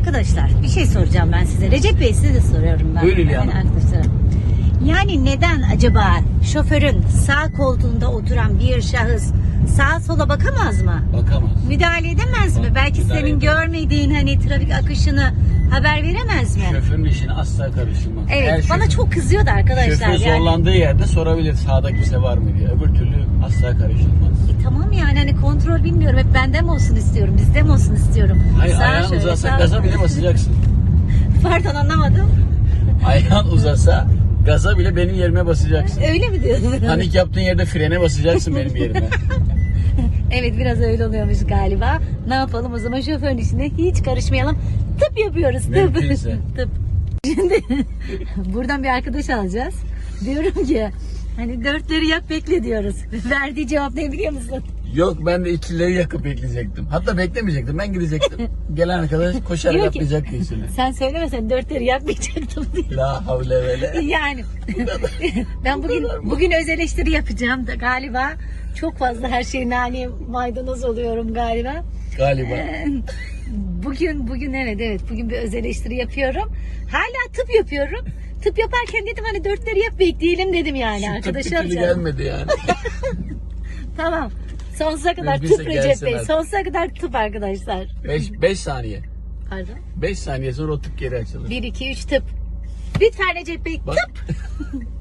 Arkadaşlar bir şey soracağım ben size. Recep Bey size de soruyorum ben. Buyurun Yani arkadaşlar. Yani neden acaba şoförün sağ koltuğunda oturan bir şahıs sağa sola bakamaz mı? Bakamaz. Müdahale edemez mi? Belki müdahale senin edemez. görmediğin hani trafik akışını haber veremez mi? Şoförün işine asla karışılmaz. Evet Eğer bana şoför- çok kızıyordu arkadaşlar. Şoför yani. zorlandığı yerde sorabilir sağda kimse var mı diye. Öbür türlü asla karışılmaz. E, tamam yani hani kontrol bilmiyorum. Hep bende mi olsun istiyorum, bizde mi olsun istiyorum. Hayır Sağa ayağın şöyle, uzasa gaza bile basacaksın. Pardon anlamadım. ayağın uzasa gaza bile benim yerime basacaksın. Öyle mi diyorsun? Panik yaptığın yerde frene basacaksın benim yerime. Evet biraz öyle oluyormuş galiba. Ne yapalım o zaman şoförün işine hiç karışmayalım. Tıp yapıyoruz tıp. Mümkünse. tıp. Şimdi buradan bir arkadaş alacağız. Diyorum ki hani dörtleri yak bekle diyoruz. Verdiği cevap ne biliyor musun? Yok ben de ikilileri yakıp bekleyecektim. Hatta beklemeyecektim ben gidecektim. Gelen arkadaş koşarak Diyor ki- atlayacaktı üstüne. Sen söylemesen dörtleri yakmayacaktım diye. La havle ve le. Yani ben bugün bugün öz eleştiri yapacağım da galiba çok fazla her şey nane maydanoz oluyorum galiba. Galiba. Ee, Bugün bugün evet evet bugün bir öz eleştiri yapıyorum. Hala tıp yapıyorum. Tıp yaparken dedim hani dörtleri yap bekleyelim dedim yani Şu tıp bir arkadaşı türlü gelmedi yani. Tamam. Sonsuza kadar Mümkünse tıp Recep gelsin Bey. artık. Sonsuza kadar tıp arkadaşlar. 5 saniye. Pardon. 5 saniye sonra o tık geri açılır. 1 2 3 tıp. Lütfen Recep Bey Bak. tıp.